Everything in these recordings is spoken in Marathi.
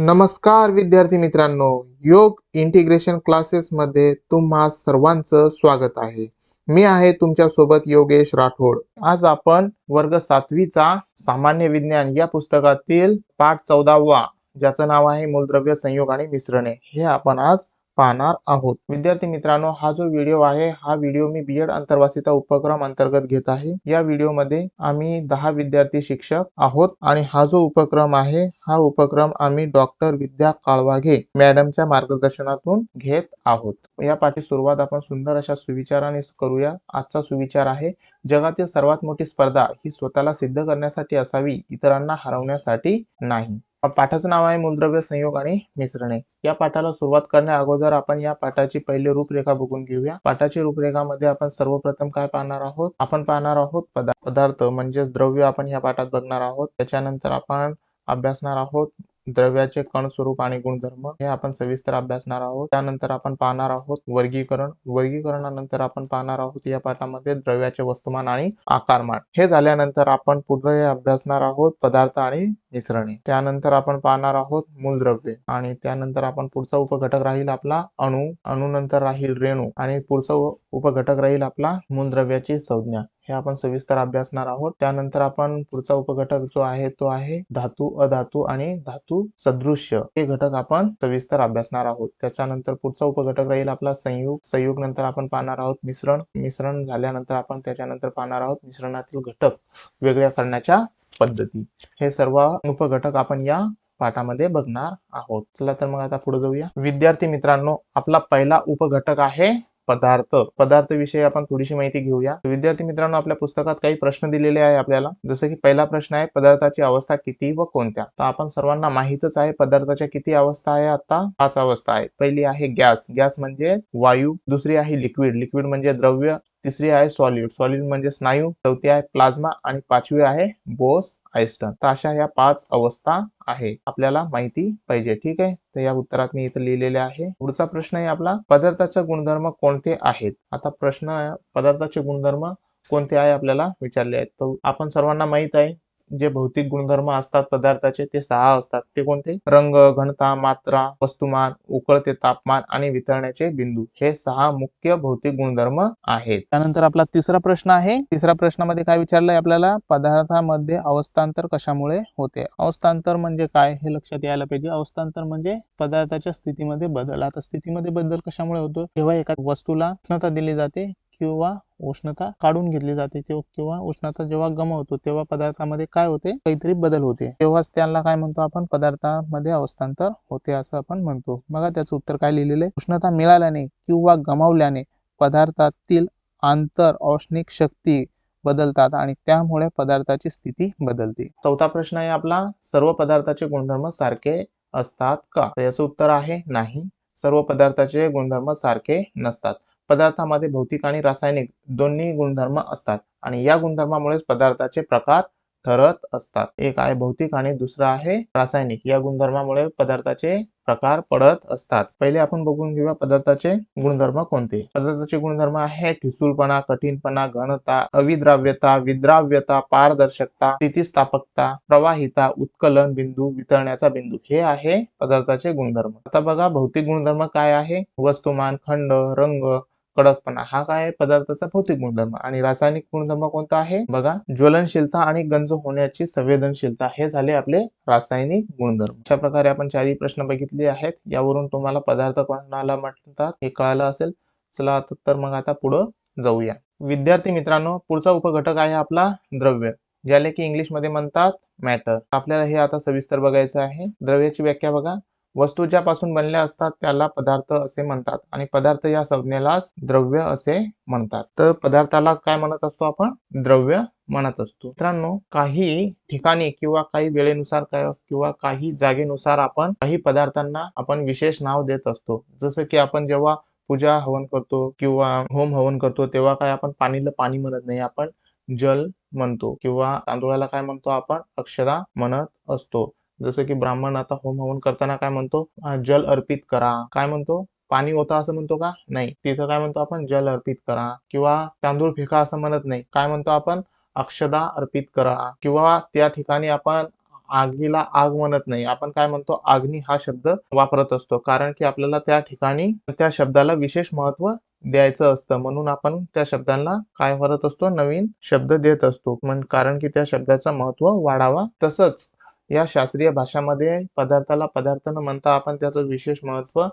नमस्कार विद्यार्थी मित्रांनो योग इंटिग्रेशन क्लासेसमध्ये तुम्हा सर्वांचं स्वागत आहे. मी आहे तुमच्यासोबत योगेश राठोड. आज आपण वर्ग सातवीचा सामान्य विज्ञान या पुस्तकातील पाठ चौदावा ज्याचं नाव आहे मूलद्रव्य संयोग आणि मिश्रणे. हे आपण आज पाहणार आहोत. विद्यार्थी मित्रांनो हा जो व्हिडिओ आहे हा व्हिडिओ मी बीएड अंतर्वासिता उपक्रम अंतर्गत घेत आहे. या व्हिडिओमध्ये आम्ही दहा विद्यार्थी शिक्षक आहोत आणि हा जो उपक्रम आहे हा उपक्रम आम्ही डॉक्टर विद्या काळवाघे मॅडमच्या मार्गदर्शनातून घेत आहोत. या पाठी सुरुवात आपण सुंदर अशा सुविचाराने करूया. आजचा सुविचार आहे जगातील सर्वात मोठी स्पर्धा ही स्वतःला सिद्ध करण्यासाठी असावी इतरांना हरवण्यासाठी नाही. पाठाचं नाव आहे मूलद्रव्य संयोग आणि मिश्रणे. या पाठाला सुरुवात करण्या अगोदर आपण या पाठाची पहिली रूपरेखा बघून घेऊया. पाठाची रूपरेखामध्ये आपण सर्वप्रथम काय पाहणार आहोत? आपण पाहणार आहोत पदार्थ म्हणजेच द्रव्य आपण या पाठात बघणार आहोत. त्याच्यानंतर आपण अभ्यासणार आहोत द्रव्याचे कण स्वरूप आणि गुणधर्म हे आपण सविस्तर अभ्यासणार आहोत. त्यानंतर आपण पाहणार आहोत वर्गीकरण. वर्गीकरणानंतर आपण पाहणार आहोत या पाठामध्ये द्रव्याचे वस्तुमान आणि आकारमान. हे झाल्यानंतर आपण पुढे अभ्यासणार आहोत पदार्थ आणि मिश्रणे. त्यानंतर आपण पाहणार आहोत मूलद्रव्ये. आणि त्यानंतर आपण पुढचा उपघटक राहील आपला अणु. अणुनंतर राहील रेणू. आणि पुढचा उपघटक राहील आपला मूलद्रव्याची संज्ञा. हे आपण सविस्तर अभ्यासणार आहोत. त्यानंतर आपण पुढचा उपघटक जो आहे तो आहे धातू अधातू आणि धातू सदृश्य. हे घटक आपण सविस्तर अभ्यासणार आहोत. त्याच्यानंतर पुढचा उपघटक राहील आपला संयुग. संयुग नंतर आपण पाहणार आहोत मिश्रण. मिश्रण झाल्यानंतर आपण त्याच्यानंतर पाहणार आहोत मिश्रणातील घटक वेगळ्या करण्याच्या पद्धती. हे सर्व उपघटक आपण या पाठामध्ये बघणार आहोत. चला तर मग आता पुढे जाऊया. विद्यार्थी मित्रांनो आपला पहिला उपघटक आहे पदार्थ पदार्थ विषयी आपण थोडीशी माहिती घेऊया. विद्यार्थी मित्रांनो आपल्या पुस्तकात काही प्रश्न दिलेले आहे आपल्याला. जसं की पहिला प्रश्न आहे पदार्थाची अवस्था किती व कोणत्या? तर आपण सर्वांना माहितच आहे पदार्थाच्या किती अवस्था आहे आता? पाच अवस्था आहे पहिली आहे गॅस. गॅस म्हणजे वायू. दुसरी आहे लिक्विड. लिक्विड म्हणजे द्रव्य. तिसरी आहे सॉलिड. सॉलिड म्हणजे स्नायू. चौथी आहे प्लाझ्मा. आणि पाचवी आहे बोस. आयस्टन तर अशा या पाच अवस्था आहे. आपल्याला माहिती पाहिजे ठीक आहे? तर या उत्तरात मी इथं लिहिलेले आहे. पुढचा प्रश्न आहे आपला पदार्थाचे गुणधर्म कोणते आहेत? आता प्रश्न पदार्थाचे गुणधर्म कोणते आहे आपल्याला विचारले आहेत? तर आपण सर्वांना माहीत आहे जे भौतिक गुणधर्म असतात पदार्थाचे ते सहा असतात. ते कोणते? रंग घनता मात्रा वस्तुमान उकळते तापमान आणि वितरण्याचे बिंदू. हे सहा मुख्य भौतिक गुणधर्म आहेत. त्यानंतर आपला तिसरा प्रश्न आहे. तिसऱ्या प्रश्नामध्ये काय विचारलंय आपल्याला? पदार्थामध्ये अवस्थांतर कशामुळे होते? अवस्थांतर म्हणजे काय? हे लक्षात यायला पाहिजे. अवस्थांतर म्हणजे पदार्थाच्या स्थितीमध्ये बदल. आता स्थितीमध्ये बदल कशामुळे होतो? जेव्हा एका वस्तूला उष्णता दिली जाते किंवा उष्णता काढून घेतली जाते. किंवा उष्णता जेव्हा गमावतो तेव्हा पदार्थामध्ये काय होते? काहीतरी बदल होते. तेव्हाच त्यांना काय म्हणतो आपण? पदार्थामध्ये अवस्थांतर होते असं आपण म्हणतो. बघा त्याचं उत्तर काय लिहिलेलं आहे? उष्णता मिळाल्याने किंवा गमावल्याने पदार्थातील आंतर औष्णिक शक्ती बदलतात आणि त्यामुळे पदार्थाची स्थिती बदलते. चौथा प्रश्न आहे आपला सर्व पदार्थाचे गुणधर्म सारखे असतात का? याचं उत्तर आहे नाही. सर्व पदार्थाचे गुणधर्म सारखे नसतात. पदार्थामध्ये भौतिक आणि रासायनिक दोन्ही गुणधर्म असतात आणि या गुणधर्मामुळेच पदार्थाचे प्रकार ठरत असतात. एक आहे भौतिक आणि दुसरा आहे रासायनिक. या गुणधर्मामुळे पदार्थाचे प्रकार पडत असतात. पहिले आपण बघून घेऊया पदार्थाचे गुणधर्म कोणते? पदार्थाचे गुणधर्म आहे ठिसूळपणा कठीणपणा घनता अविद्राव्यता विद्राव्यता पारदर्शकता स्थितीस्थापकता प्रवाहिता उत्कलन बिंदू वितरण्याचा बिंदू. हे आहे पदार्थाचे गुणधर्म. आता बघा भौतिक गुणधर्म काय आहे? वस्तुमान खंड रंग कडकपणा हा काय पदार्थाचा भौतिक गुणधर्म आणि रासायनिक गुणधर्म कोणता आहे? बघा ज्वलनशीलता आणि गंज होण्याची संवेदनशीलता हे झाले आपले रासायनिक गुणधर्म. अशा प्रकारे आपण चारही प्रश्न बघितले आहेत. यावरून तुम्हाला पदार्थ कोणाला म्हणतात हे कळालं असेल चला आता तर मग आता पुढं जाऊया. विद्यार्थी मित्रांनो पुढचा उपघटक आहे आपला द्रव्य ज्याला की इंग्लिशमध्ये म्हणतात मॅटर आपल्याला हे आता सविस्तर बघायचं आहे. द्रव्याची व्याख्या बघा. वस्तू ज्यापासून बनल्या असतात त्याला पदार्थ असे म्हणतात आणि पदार्थ या संज्ञेलाच द्रव्य असे म्हणतात. तर पदार्थालाच काय म्हणत असतो आपण? द्रव्य म्हणत असतो. मित्रांनो काही ठिकाणी किंवा काही वेळेनुसार किंवा काही जागेनुसार आपण काही पदार्थांना आपण विशेष नाव देत असतो. जसं की आपण जेव्हा पूजा हवन करतो किंवा होम हवन करतो तेव्हा काय आपण पाणीला पाणी म्हणत नाही आपण जल म्हणतो किंवा तांदूळाला काय म्हणतो आपण? अक्षरा म्हणत असतो. जसं की ब्राह्मण आता होम हवन करताना काय म्हणतो? जल अर्पित करा. काय म्हणतो? पाणी होता असं म्हणतो का? नाही. तिथं काय म्हणतो आपण? जल अर्पित करा. किंवा तांदूळ फेका असं म्हणत नाही. काय म्हणतो आपण? अक्षदा अर्पित करा. किंवा त्या ठिकाणी आपण आगीला आग म्हणत नाही. आपण काय म्हणतो? अग्नी हा शब्द वापरत असतो. कारण की आपल्याला त्या ठिकाणी त्या शब्दाला विशेष महत्त्व द्यायचं असतं. म्हणून आपण त्या शब्दांना काय करत असतो? नवीन शब्द देत असतो. कारण की त्या शब्दाचं महत्त्व वाढावा. तसंच या शास्त्रीय भाषामध्ये पदार्थाला पदार्थ न म्हणता आपण त्याचं विशेष महत्त्व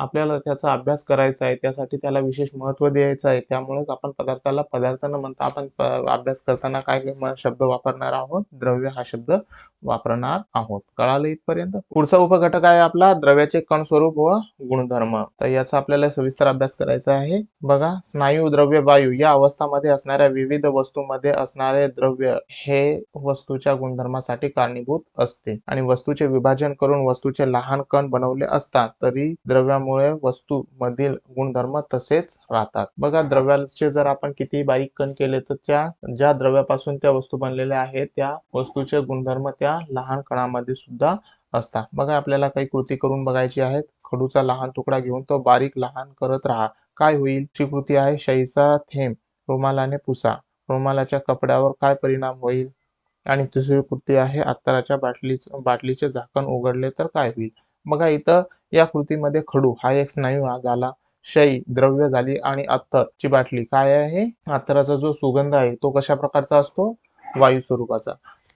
आपल्याला त्याचा अभ्यास करायचा आहे त्यासाठी त्याला विशेष महत्त्व द्यायचं आहे त्यामुळेच आपण पदार्थाला पदार्थ न म्हणता आपण अभ्यास करताना काय शब्द वापरणार आहोत. द्रव्य हा शब्द वापरणार आहोत. कळालं इथपर्यंत? पुढचा उपघटक आहे आपला द्रव्याचे कण स्वरूप व गुणधर्म. तर याचा आपल्याला सविस्तर अभ्यास करायचा आहे. बघा स्नायू द्रव्य वायू या अवस्थामध्ये असणाऱ्या विविध वस्तूमध्ये असणारे द्रव्य हे वस्तूच्या गुणधर्मासाठी कारणीभूत असते. आणि वस्तूचे विभाजन करून वस्तूचे लहान कण बनवले असतात तरी द्रव्यामुळे वस्तू मधील गुणधर्म तसेच राहतात. बघा द्रव्याचे जर आपण किती बारीक कण केले तर त्या ज्या द्रव्यापासून त्या वस्तू बनलेल्या आहेत त्या वस्तूचे गुणधर्म त्या लहान कणामध्ये सुद्धा असतात. बघा आपल्याला काही कृती करून बघायची आहेत. खडूचा लहान तुकडा घेऊन तो बारीक लहान करत राहा. काय होईल? ची कृती आहे शाईचा थेंब रुमालाने पुसा. रुमालाच्या कपड्यावर काय परिणाम होईल? आणि दुसरी कृती आहे अत्तराच्या बाटलीच बाटलीचे झाकण उघडले तर काय होईल? बघा इथं या कृतीमध्ये खडू हा एक स्नायू हा झाला. शयी द्रव्य झाली आणि अत्तर ची बाटली. काय आहे? अत्तराचा जो सुगंध आहे तो कशा प्रकारचा असतो? वायू स्वरूपाचा.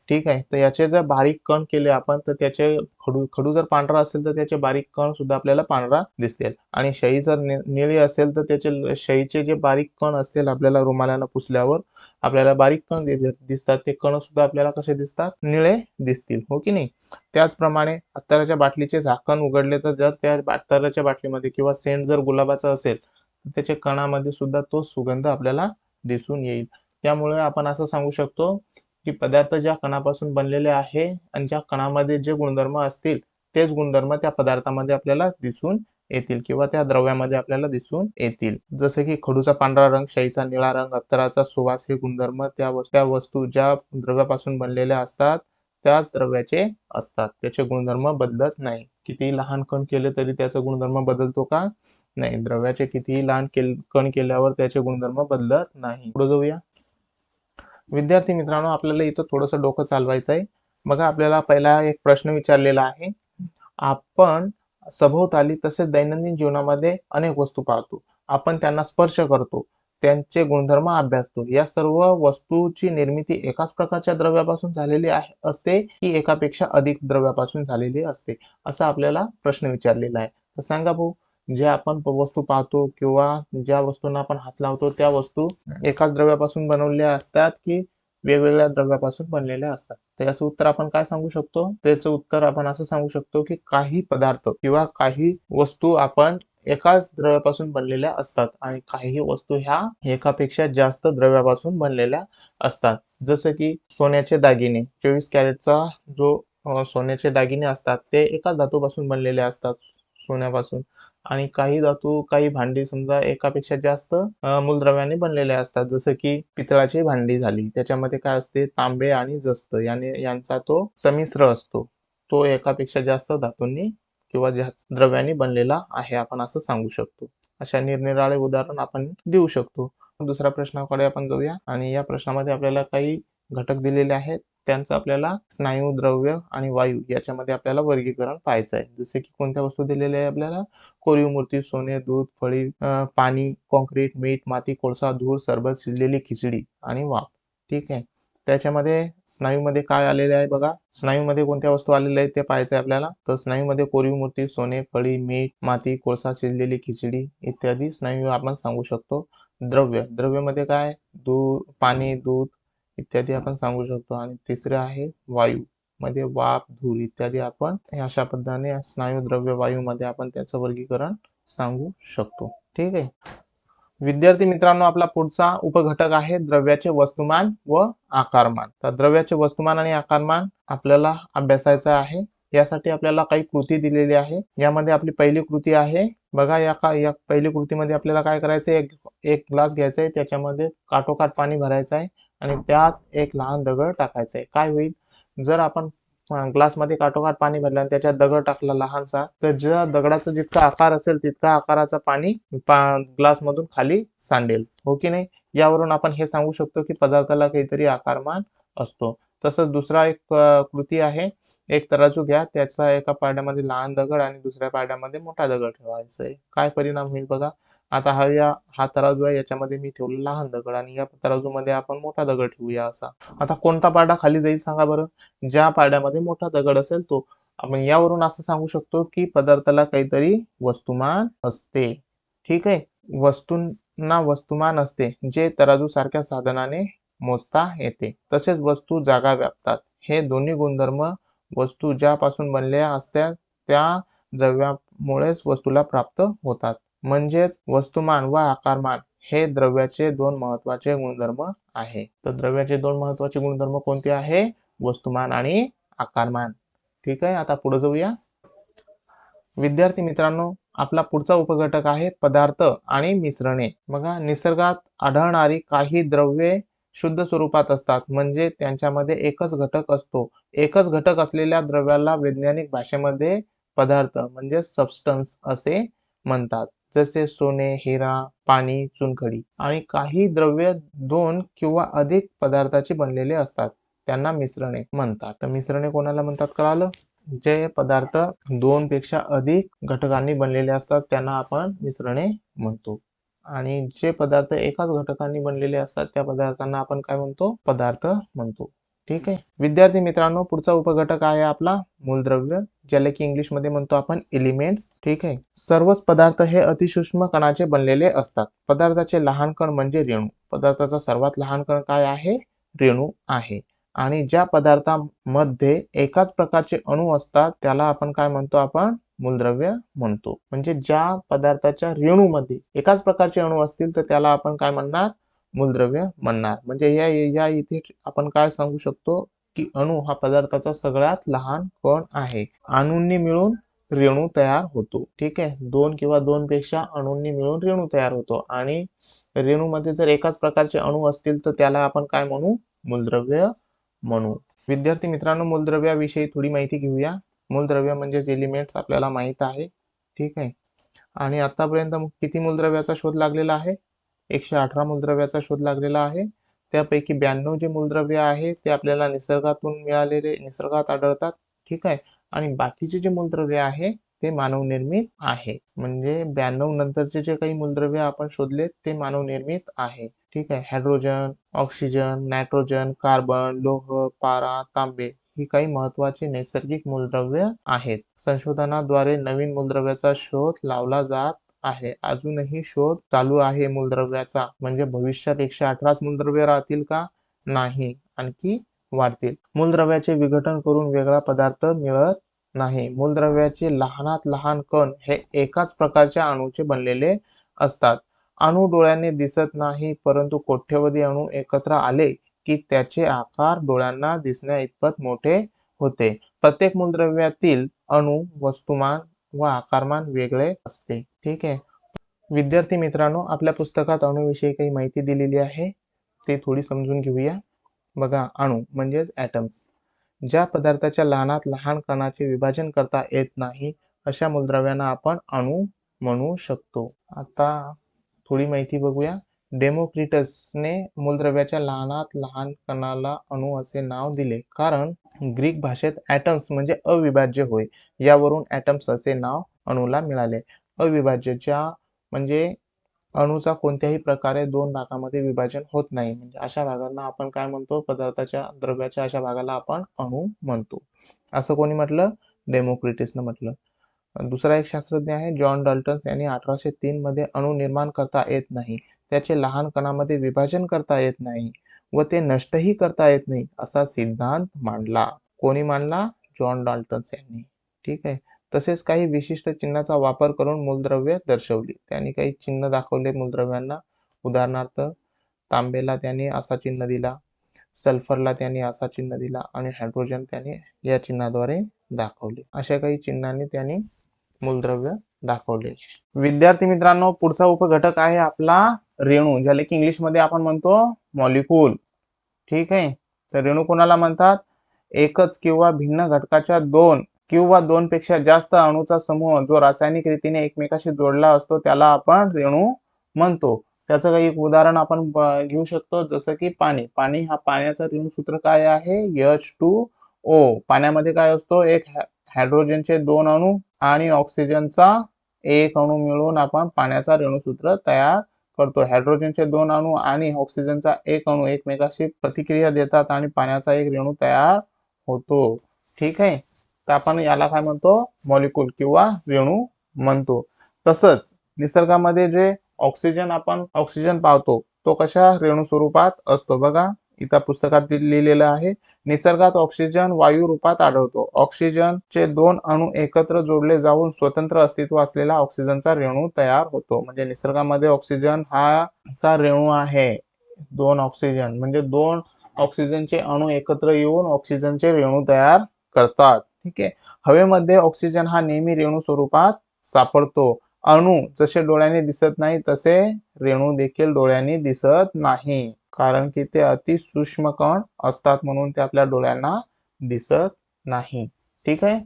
ठीक आहे. तर याचे जर बारीक कण केले आपण तर त्याचे खडू खडू जर पांढरा असेल तर त्याचे बारीक कण सुद्धा आपल्याला पांढरा दिसतील. आणि शई जर निळी असेल तर त्याचे शईचे जे बारीक कण असतील आपल्याला रुमालानं पुसल्यावर आपल्याला बारीक कण दिसतात. ते कण सुद्धा आपल्याला कसे दिसतात? निळे दिसतील. हो की नाही? त्याचप्रमाणे अत्तराच्या बाटलीचे झाकण उघडले तर जर त्या अत्तराच्या बाटलीमध्ये किंवा सेंट जर गुलाबाचा असेल तर त्याच्या कणामध्ये सुद्धा तो सुगंध आपल्याला दिसून येईल. त्यामुळे आपण असं सांगू शकतो की पदार्थ ज्या कणापासून बनलेले आहे आणि ज्या कणामध्ये जे गुणधर्म असतील तेच गुणधर्म त्या पदार्थामध्ये आपल्याला दिसून येतील किंवा त्या द्रव्यामध्ये आपल्याला दिसून येतील. जसे की खडूचा पांढरा रंग शाईचा निळा रंग अत्तराचा सुवास हे गुणधर्म त्या त्या वस्तू ज्या द्रव्यापासून बनलेल्या असतात त्याच द्रव्याचे असतात. त्याचे गुणधर्म बदलत नाही. किती लहान कण केले तरी त्याचा गुणधर्म बदलतो का? नाही. द्रव्याचे कितीही लहान केल कण केल्यावर त्याचे गुणधर्म बदलत नाही. पुढे जाऊया. विद्यार्थी मित्रांनो आपल्याला इथं थोडंसं डोकं चालवायचं आहे. बघा आपल्याला पहिला एक प्रश्न विचारलेला आहे. आपण सभोवताली तसेच दैनंदिन जीवनामध्ये अनेक वस्तू पाहतो. आपण त्यांना स्पर्श करतो. त्यांचे गुणधर्म अभ्यासतो. या सर्व वस्तूची निर्मिती एकाच प्रकारच्या द्रव्यापासून झालेली आहे असते की एकापेक्षा अधिक द्रव्यापासून झालेली असते? असा आपल्याला प्रश्न विचारलेला आहे. तर सांगा भाऊ. जे आपण वस्तू पाहतो किंवा ज्या वस्तूंना आपण हात लावतो त्या वस्तू एकाच द्रव्यापासून बनवलेल्या असतात की वेगवेगळ्या द्रव्यापासून बनलेल्या असतात. तर याचं उत्तर आपण काय सांगू शकतो? त्याचं उत्तर आपण असं सांगू शकतो की काही पदार्थ किंवा काही वस्तू आपण एकाच द्रव्यापासून बनलेल्या असतात आणि काही वस्तू ह्या एकापेक्षा जास्त द्रव्यापासून बनलेल्या असतात. जसं की सोन्याचे दागिने चोवीस कॅरेटचा जो सोन्याचे दागिने असतात ते एकाच धातूपासून बनलेले असतात. सोन्यापासून. आणि काही धातू काही भांडी समजा एकापेक्षा जास्त मूलद्रव्याने बनलेले असतात. जसं की पितळाची भांडी झाली त्याच्यामध्ये काय असते? तांबे आणि जस्त याने यांचा तो समिश्र असतो. तो एकापेक्षा जास्त धातूंनी किंवा जास्त द्रव्याने बनलेला आहे आपण असं सांगू शकतो. अशा निरनिराळे उदाहरण आपण देऊ शकतो. दुसऱ्या प्रश्नाकडे आपण जाऊया. आणि या प्रश्नामध्ये आपल्याला काही घटक दिलेले आहेत. त्यांचं आपल्याला स्नायू द्रव्य आणि वायू याच्यामध्ये आपल्याला वर्गीकरण पाहायचं आहे. जसे की कोणत्या वस्तू दिलेल्या आहे आपल्याला? कोरीव मूर्ती सोने दूध फळी पाणी कॉन्क्रीट मीठ माती कोळसा धूर सरबत शिजलेली खिचडी आणि वाफ. ठीक आहे? त्याच्यामध्ये स्नायूमध्ये काय आलेले आहे बघा? स्नायूमध्ये कोणत्या वस्तू आलेल्या आहेत ते पाहायचं आहे आपल्याला. तर स्नायूमध्ये कोरीव मूर्ती सोने फळी मीठ माती कोळसा शिजलेली खिचडी इत्यादी स्नायू आपण सांगू शकतो. द्रव्य. द्रव्यमध्ये काय? दूध पाणी दूध इत्यादी आपण सांगू शकतो. आणि तिसरे आहे वायू. मध्ये वाफ धूर इत्यादी आपण अशा पद्धतीने स्नायू द्रव्य वायू मध्ये आपण त्याचं वर्गीकरण सांगू शकतो. ठीक आहे? विद्यार्थी मित्रांनो आपला पुढचा उपघटक आहे द्रव्याचे वस्तुमान व आकारमान. तर द्रव्याचे वस्तुमान आणि आकारमान आपल्याला अभ्यासायचं आहे. यासाठी आपल्याला काही कृती दिलेली आहे. यामध्ये आपली पहिली कृती आहे बघा या का या पहिली कृतीमध्ये आपल्याला काय करायचं आहे एक एक ग्लास घ्यायचा आहे त्याच्यामध्ये काठोकाठ पाणी भरायचं आहे आणि त्यात एक लहान दगड टाकायचा आहे. काय होईल? जर आपण ग्लासमध्ये काठोकाठ पाणी भरलं आणि त्याच्यात दगड टाकला लहानसा तर ज्या दगडाचा जितका आकार असेल तितका आकाराचा पाणी पा खाली सांडेल. हो की नाही? यावरून आपण हे सांगू शकतो की पदार्थाला काहीतरी आकारमान असतो. तसंच दुसरा एक कृती आहे एक तराजू घ्या त्याचा एका पारड्यामध्ये लहान दगड आणि दुसऱ्या पारड्यामध्ये मोठा दगड ठेवायचा आहे काय परिणाम होईल बघा? आता हा या हा तराजू आहे याच्यामध्ये मी ठेवलं लहान दगड आणि या तराजूमध्ये आपण मोठा दगड ठेवूया असा. आता कोणता पारडा खाली जाईल सांगा बरं? ज्या पारड्यामध्ये मोठा दगड असेल तो. आपण यावरून असं सांगू शकतो की पदार्थाला काहीतरी वस्तुमान असते. ठीक आहे? वस्तूंना वस्तुमान असते जे तराजू सारख्या साधनाने मोजता येते. तसेच वस्तू जागा व्यापतात. हे दोन्ही गुणधर्म वस्तू ज्यापासून बनलेल्या असत्या त्या द्रव्यामुळेच वस्तूला प्राप्त होतात. म्हणजेच वस्तुमान व आकारमान हे द्रव्याचे दोन महत्त्वाचे गुणधर्म आहे. तर द्रव्याचे दोन महत्त्वाचे गुणधर्म कोणते आहे? वस्तुमान आणि आकारमान. ठीक आहे आता पुढे जाऊया. विद्यार्थी मित्रांनो आपला पुढचा उपघटक आहे पदार्थ आणि मिश्रणे. बघा निसर्गात आढळणारी काही द्रव्ये शुद्ध स्वरूपात असतात. म्हणजे त्यांच्यामध्ये एकच घटक असतो. एकच घटक असलेल्या द्रव्याला वैज्ञानिक भाषेमध्ये पदार्थ म्हणजे सबस्टन्स असे म्हणतात. जसे सोने हिरा पाणी चुनखडी आणि काही द्रव्य दोन किंवा अधिक पदार्थाचे बनलेले असतात. त्यांना मिश्रणे म्हणतात. तर मिश्रणे कोणाला म्हणतात कळालं? जे पदार्थ दोन पेक्षा अधिक घटकांनी बनलेले असतात त्यांना आपण मिश्रणे म्हणतो. आणि जे पदार्थ एकाच घटकांनी बनलेले असतात त्या पदार्थांना आपण काय म्हणतो? पदार्थ म्हणतो. ठीक आहे? विद्यार्थी मित्रांनो पुढचा उपघटक आहे आपला मूलद्रव्य ज्याला की इंग्लिशमध्ये म्हणतो आपण एलिमेंट्स. ठीक आहे? सर्वच पदार्थ हे अतिसूक्ष्म कणाचे बनलेले असतात. पदार्थाचे लहान कण म्हणजे रेणू. पदार्थाचा सर्वात लहान कण काय आहे? रेणू आहे. आणि ज्या पदार्थामध्ये एकाच प्रकारचे अणू असतात त्याला आपण काय म्हणतो आपण? मूलद्रव्य म्हणतो. म्हणजे ज्या पदार्थाच्या रेणूमध्ये एकाच प्रकारचे अणू असतील तर त्याला आपण काय म्हणणार? मूलद्रव्य म्हणणार. म्हणजे या या इथे आपण काय सांगू शकतो की अणू हा पदार्थाचा सगळ्यात लहान कण आहे. अणूंनी मिळून रेणू तयार होतो. ठीक आहे? दोन किंवा दोन पेक्षा अणूंनी मिळून रेणू तयार होतो. आणि रेणूमध्ये जर एकाच प्रकारचे अणू असतील तर त्याला आपण काय म्हणू? मूलद्रव्य म्हणू. विद्यार्थी मित्रांनो मूलद्रव्याविषयी थोडी माहिती घेऊया. मूलद्रव्य म्हणजेच एलिमेंट्स आपल्याला माहीत आहे. ठीक आहे? आणि आतापर्यंत किती मूलद्रव्याचा शोध लागलेला आहे? एकशे अठरा मूलद्रव्याचा शोध लागलेला आहे. त्यापैकी ब्याण्णव जे मूलद्रव्य आहे ते आपल्याला निसर्गातून मिळालेले निसर्गात आढळतात. ठीक आहे? आणि बाकीचे जे मूलद्रव्य आहे ते मानवनिर्मित आहे. म्हणजे ब्याण्णव नंतरचे जे काही मूलद्रव्य आपण शोधले ते मानवनिर्मित आहे. ठीक आहे? हायड्रोजन ऑक्सिजन नायट्रोजन कार्बन लोह पारा तांबे ही काही महत्वाची नैसर्गिक मूलद्रव्य आहेत. संशोधनाद्वारे नवीन मूलद्रव्याचा शोध लावला जात आहे. अजूनही शोध चालू आहे मूलद्रव्याचा. म्हणजे भविष्यात एकशे अठराच मूलद्रव्य राहतील का? नाही. आणखी वाढतील. मूलद्रव्याचे विघटन करून वेगळा पदार्थ मिळत नाही. मूलद्रव्याचे लहानात लहान कण हे एकाच प्रकारच्या अणूचे बनलेले असतात. अणू डोळ्याने दिसत नाही परंतु कोठ्यवधी अणू एकत्र आले की त्याचे आकार डोळ्यांना दिसण्या इतपत मोठे होते. प्रत्येक मूलद्रव्यातील अणू वस्तुमान व आकारमान वेगळे असते. ठीक आहे? विद्यार्थी मित्रांनो आपल्या पुस्तकात अणूविषयी काही माहिती दिलेली आहे. ते थोडी समजून घेऊया. बघा अणू म्हणजेच ॲटम्स ज्या पदार्थाच्या लहानात लहान कणाचे विभाजन करता येत नाही अशा मूलद्रव्यांना आपण अणू म्हणू शकतो. आता थोडी माहिती बघूया. डेमोक्रिटसने मूलद्रव्याच्या लहानात लहान कणाला अणू असे नाव दिले. कारण ग्रीक भाषेत ॲटम्स म्हणजे अविभाज्य होय. यावरून ॲटम्स असे नाव अणूला मिळाले. अविभाज्यच्या म्हणजे अणूचा कोणत्याही प्रकारे दोन भागामध्ये विभाजन होत नाही. म्हणजे अशा भागांना आपण काय म्हणतो? पदार्थाच्या द्रव्याच्या अशा भागाला आपण अणू म्हणतो. असं कोणी म्हटलं? डेमोक्रिटिसनं म्हटलं. दुसरा एक शास्त्रज्ञ आहे जॉन डल्टन्स. यांनी अठराशे तीन मध्ये अणू निर्माण करता येत नाही. त्याचे लहान कणामध्ये विभाजन करता येत नाही व ते नष्टही करता येत नाही असा सिद्धांत मांडला. कोणी मांडला जॉन डॉल्टन्स यांनी. ठीक आहे. तसेच काही विशिष्ट चिन्हाचा वापर करून मूलद्रव्य दर्शवली. त्यांनी काही चिन्ह दाखवले मूलद्रव्यांना. उदाहरणार्थ तांबेला त्यांनी असा चिन्ह दिला सल्फरला त्यांनी असा चिन्ह दिला आणि हायड्रोजन त्यांनी या चिन्हाद्वारे दाखवले. अशा काही चिन्हांनी त्यांनी मूलद्रव्य दाखवले. विद्यार्थी मित्रांनो पुढचा उपघटक आहे आपला रेणू ज्याला की इंग्लिशमध्ये आपण म्हणतो मॉलिक्यूल ठीक आहे? तर रेणू कोणाला म्हणतात? एकच किंवा भिन्न घटकाच्या दोन किंवा दोनपेक्षा जास्त अणूचा समूह जो रासायनिक रीतीने एकमेकाशी जोडला असतो त्याला आपण रेणू म्हणतो. त्याचं काही एक उदाहरण आपण घेऊ शकतो जसं की पाणी. पाणी हा पाण्याचा ऋणसूत्र काय आहे? एच टू ओ पाण्यामध्ये काय असतो? एक हायड्रोजनचे दोन अणू आणि ऑक्सिजनचा एक अणू मिळून आपण पाण्याचा रेणूसूत्र तयार करतो. हायड्रोजनचे दोन अणू आणि ऑक्सिजनचा एक अणू एकमेकाशी प्रतिक्रिया देतात आणि पाण्याचा एक रेणू तयार होतो. ठीक आहे? तर आपण याला काय म्हणतो? मॉलिक्यूल किंवा रेणू म्हणतो. तसंच निसर्गामध्ये जे ऑक्सिजन आपण ऑक्सिजन पावतो तो कशा रेणू स्वरूपात असतो बघा. इथं पुस्तकात लिहिलेलं आहे. निसर्गात ऑक्सिजन वायू रूपात आढळतो. ऑक्सिजनचे दोन अणू एकत्र जोडले जाऊन स्वतंत्र अस्तित्व असलेला ऑक्सिजनचा रेणू तयार होतो. म्हणजे निसर्गामध्ये ऑक्सिजन हा चा रेणू आहे. दोन ऑक्सिजन म्हणजे दोन ऑक्सिजनचे अणू एकत्र येऊन ऑक्सिजनचे रेणू तयार करतात. ठीक आहे? हवेमध्ये ऑक्सिजन हा नेहमी रेणू स्वरूपात सापडतो. अणू जसे डोळ्याने दिसत नाही तसे रेणू देखील डोळ्यांनी दिसत नाही. कारण की ते अति सूक्ष्म कण असतात म्हणून ते आपल्या डोळ्यांना दिसत नाही. ठीक आहे?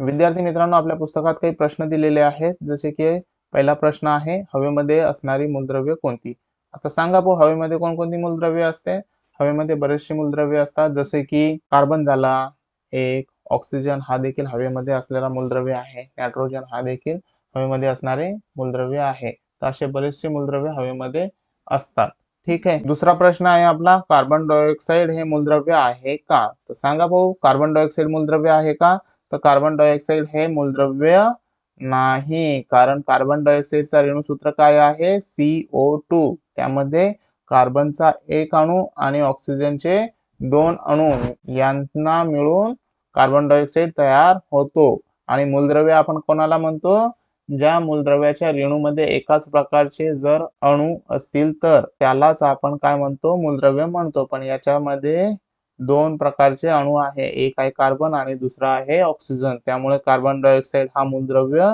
विद्यार्थी मित्रांनो आपल्या पुस्तकात काही प्रश्न दिलेले आहेत. जसे की पहिला प्रश्न आहे हवेमध्ये असणारी मूलद्रव्य कोणती? आता सांगा भाऊ हवेमध्ये कोणकोणती मूलद्रव्य असते? हवेमध्ये बरेचशी मूलद्रव्य असतात जसे की कार्बन झाला एक ऑक्सिजन हा देखील हवेमध्ये असलेला मूलद्रव्य आहे. नायट्रोजन हा देखील हवेमध्ये असणारे मूलद्रव्य आहे. तर असे बरेचसे मूलद्रव्य हवेमध्ये असतात. ठीक आहे. दुसरा प्रश्न आहे आपला कार्बन डायऑक्साइड हे मूलद्रव्य आहे का? तर सांगा भाऊ कार्बन डायऑक्साइड मूलद्रव्य आहे का? तर कार्बन डायऑक्साइड हे मूलद्रव्य नाही. कारण कार्बन डायऑक्साइडचा रेणूसूत्र काय आहे? सीओ टू त्यामध्ये कार्बनचा एक अणू आणि ऑक्सिजनचे दोन अणू यांना मिळून कार्बन डायऑक्साइड तयार होतो. आणि मूलद्रव्य आपण कोणाला म्हणतो? ज्या मूलद्रव्याच्या रेणूमध्ये एकाच प्रकारचे जर अणू असतील तर त्यालाच आपण काय म्हणतो? मूलद्रव्य म्हणतो. पण याच्यामध्ये दोन प्रकारचे अणू आहे. एक आहे कार्बन आणि दुसरा आहे ऑक्सिजन. त्यामुळे कार्बन डायऑक्साईड हा मूलद्रव्य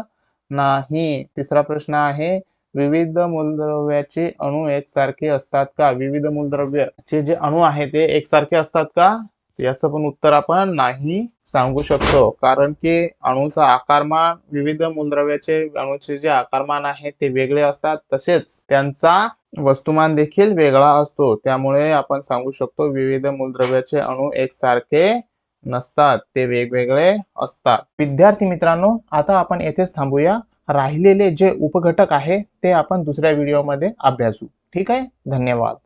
नाही. तिसरा प्रश्न आहे विविध मूलद्रव्याचे अणू एकसारखे असतात का? विविध मूलद्रव्याचे जे अणू आहे ते एकसारखे असतात का? याचं पण उत्तर आपण नाही सांगू शकतो. कारण की अणूचा आकारमान विविध मूलद्रव्याचे अणूचे जे आकारमान आहे ते वेगळे असतात. तसेच त्यांचा वस्तुमान देखील वेगळा असतो. त्यामुळे आपण सांगू शकतो विविध मूलद्रव्याचे अणू एकसारखे नसतात. ते वेगवेगळे असतात. विद्यार्थी मित्रांनो आता आपण येथेच थांबूया. राहिलेले जे उपघटक आहे ते आपण दुसऱ्या व्हिडिओमध्ये अभ्यासू. ठीक आहे? धन्यवाद.